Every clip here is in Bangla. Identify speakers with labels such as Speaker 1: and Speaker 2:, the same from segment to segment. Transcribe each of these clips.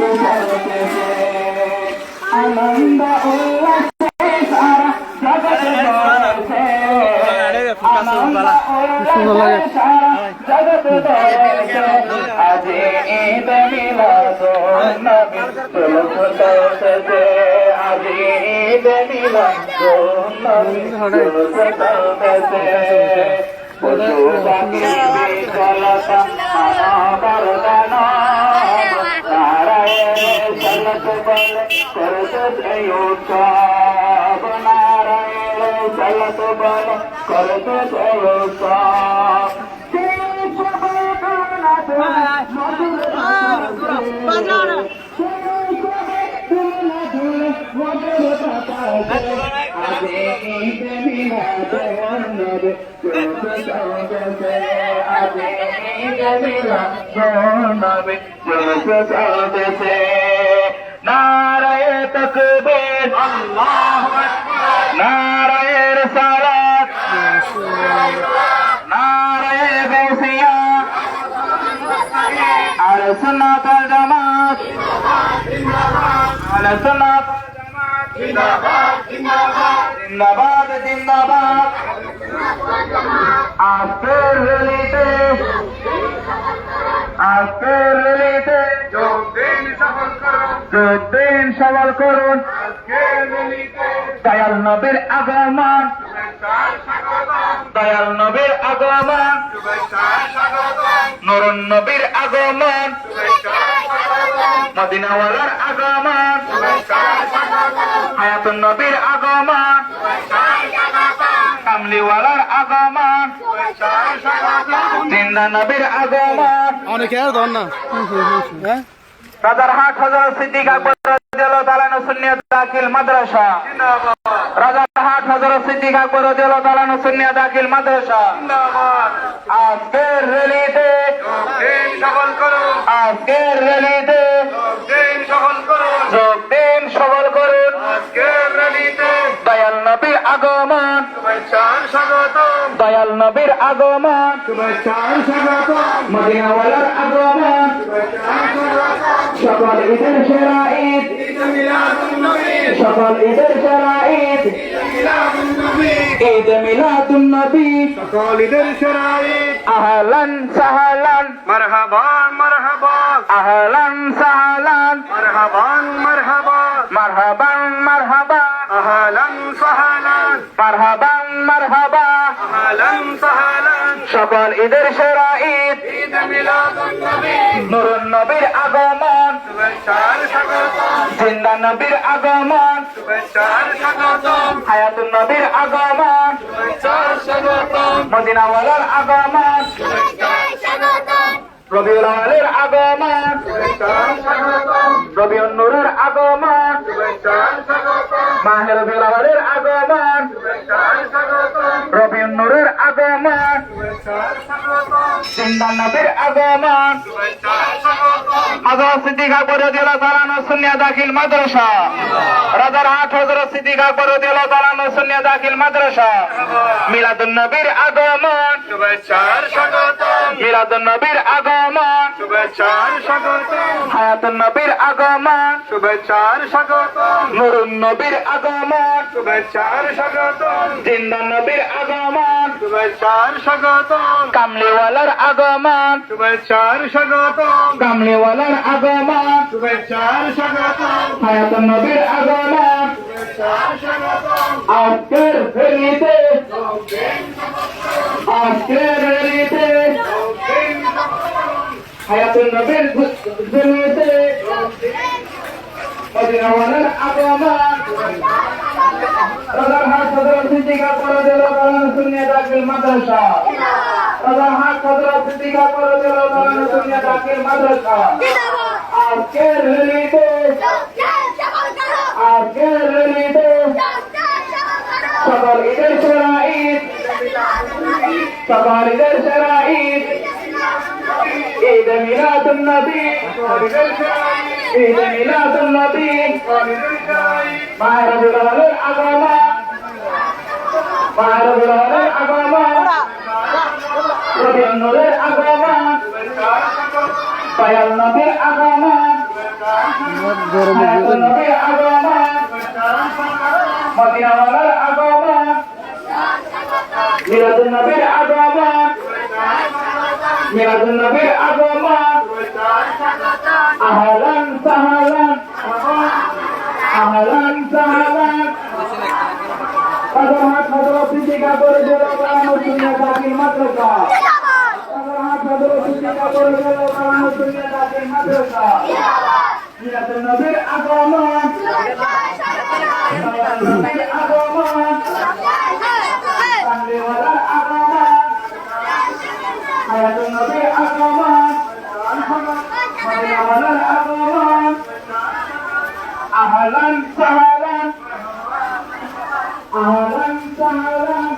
Speaker 1: চলতেছে আনন্দ উল্লাসে সারা জগৎ চলছে আনন্দ উল্লাসে সারা জগৎ চলছে আজ ঈদ মিলাদ নবী চলতেছে আজ ঈদ মিলাদ নবী চলতেছে পশু পাখি I'm gonna be, I'm gonna be, I'm gonna be, I'm gonna be, I'm gonna be, I'm gonna be, I'm gonna be, नाराय तकबीर नाराय रसालत नाराय गौसिया अल सुन्नत अल जमात अल सुन्नत जिंदाबाद
Speaker 2: जिंदाबाद जिंदाबाद आफ्टर रिलीटे आफ्टर रिलीटे করুন
Speaker 1: যোগদিন সবল করুন। দয়াল নবীর আগমন। দয়াল নবীর আগমন। নরুন নবীর আগমন। মদিনাওয়ালার আগমন। হায়াতুন নবীর আগমন। কামলিওয়ালার আগমন। জিন্দা নবীর আগমন।
Speaker 3: অনেকে আর না। হ্যাঁ?
Speaker 1: রাজারহাট হজরত সিদ্দিক আকবর দাখিল মাদ্রাসা। রাজারহাট হজরত সিদ্দিক আকবর সুন্নিয়ত দাখিল মাদ্রাসা। আজকের রেলিতে
Speaker 2: করুন।
Speaker 1: আজকের নবীর আগমন
Speaker 2: শুভেচ্ছার স্বাগতম
Speaker 1: মদিনাওয়ালার আগমন
Speaker 2: শুভেচ্ছার স্বাগতম
Speaker 1: সকল ঈদের সেরা ঈদ
Speaker 2: ঈদ মিলাদুন নবী
Speaker 1: সকল ঈদের সেরা ঈদ
Speaker 2: ঈদ মিলাদুন নবী
Speaker 1: ঈদ মিলাদুন নবী
Speaker 2: সকল ঈদের সেরা ঈদ
Speaker 1: আহলান সাহলান
Speaker 2: মারহাবান মারহাবান
Speaker 1: আহলান সাহলান
Speaker 2: মারহাবান মারহাবান
Speaker 1: মারহাবান মারহাবা
Speaker 2: আহলান সাহলান
Speaker 1: মারহাবান মারহাবা।
Speaker 2: আহলান সাহলান
Speaker 1: সকল ঈদের সেরা ঈদ। নুরুন নবীর আগমন। জিন্দা নবীর আগমন। হায়াতুন নবীর আগমন। মদিনাওয়ালার আগমন। রবিউল আওয়ালের আগমন। রবিউল নূরের আগমন।
Speaker 2: শুভেচ্ছার স্বাগতম
Speaker 1: মাহে রবিউল আওয়ালের আগমন নূরের আগমন। জিন্দা নবীর আগমন। হযরত সিদ্দিক আকবর রাদিয়াল্লাহু তাআলা আনহু দাখিল মাদ্রাসা। তাআলা আনহু সুন্নিয়া দাখিল মাদ্রাসা। মিলাদুন নবীর আগমন। মিলাদুন নবীর আগমন।
Speaker 2: শুভেচ্ছার স্বাগতম।
Speaker 1: হায়াতুন নবীর আগমন।
Speaker 2: শুভেচ্ছার স্বাগতম।
Speaker 1: নুরুন নবীর আগমন।
Speaker 2: শুভেচ্ছার স্বাগতম।
Speaker 1: জিন্দা নবীর আগমন।
Speaker 2: শুভেচ্ছার স্বাগতম।
Speaker 1: কামলিওয়ালার আগমন।
Speaker 2: শুভেচ্ছার স্বাগতম।
Speaker 1: কামলিওয়ালার আগমন।
Speaker 2: শুভেচ্ছার স্বাগতম।
Speaker 1: হায়াতুন নবীর আগমন। আজকের রেলিতে আজকের রেলিতে হায়াতুন নবীর রেলিতে মদিনাওয়ালার আগমন। রাজারহাট সদর সিদ্দিকা দিল কারণ শূন্য দাখিল মাদ্রাসা। রাজারহাট সদর সিদ্দিকা দিল কারণ শূন্য দাখিল মাদ্রাসা। আজকের রেলিতে? আজকের রেলিতে? সকল ঈদের ঈদ। সকল ঈদের সেরা ঈদ ঈদ মিলাদুন নবী ঈদ মিলাদুন নবী মায়ের রবিউলের আগমন মায়ের রবিউলের আগমন রবিউল নূরের আগমন দয়াল নবীর আগমন
Speaker 3: গরম
Speaker 1: হায়াতুন নবীর আগমন মদিনাওয়ালার আগমন মিলাদুন মিলাদুন নবীর আগমন। আহলান সাহলান। আহলান সাহলান। হাত হজরত সিদ্দিকা করে দিল কারণ দুনিয়া কামলিওয়ালার আগমন হায়াতুন নবীর আগমন মদিনাওয়ালার আগমন আহলান সাহলান আহলান সাহলান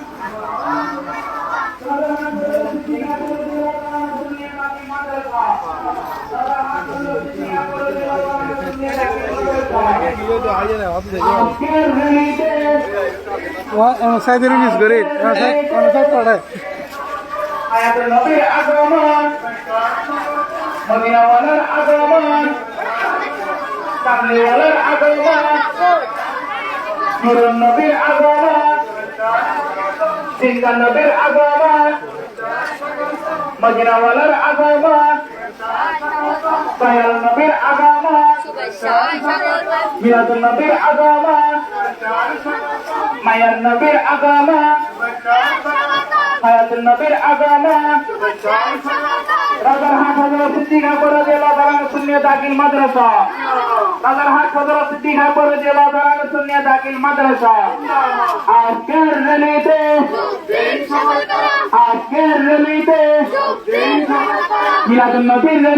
Speaker 3: সাইড
Speaker 1: হায়াতুন নবীর আগমন। মদিনাওয়ালার আগমন। কামলিওয়ালার আগমন। নুরুন নবীর আগমন। সিঙ্গার নবীর আগমন। মদিনাওয়ালার আগমন। সায়াল নবীর আগমন। মিলাদুন নবীর আগমন। মায়ার নবীর আগমন। হায়াতুন নবীর আগমন রাজারহাট হজরত সিদ্দিকা করে জেলা দারান শূন্য দাখিল মাদ্রাসা। রাজারহাট হজরত সিদ্দিকা করে জেলা দারান শূন্য দাখিল মাদ্রাসা। আজকের রেলিতে আজকের রেলিতে মিলাদুল নবীর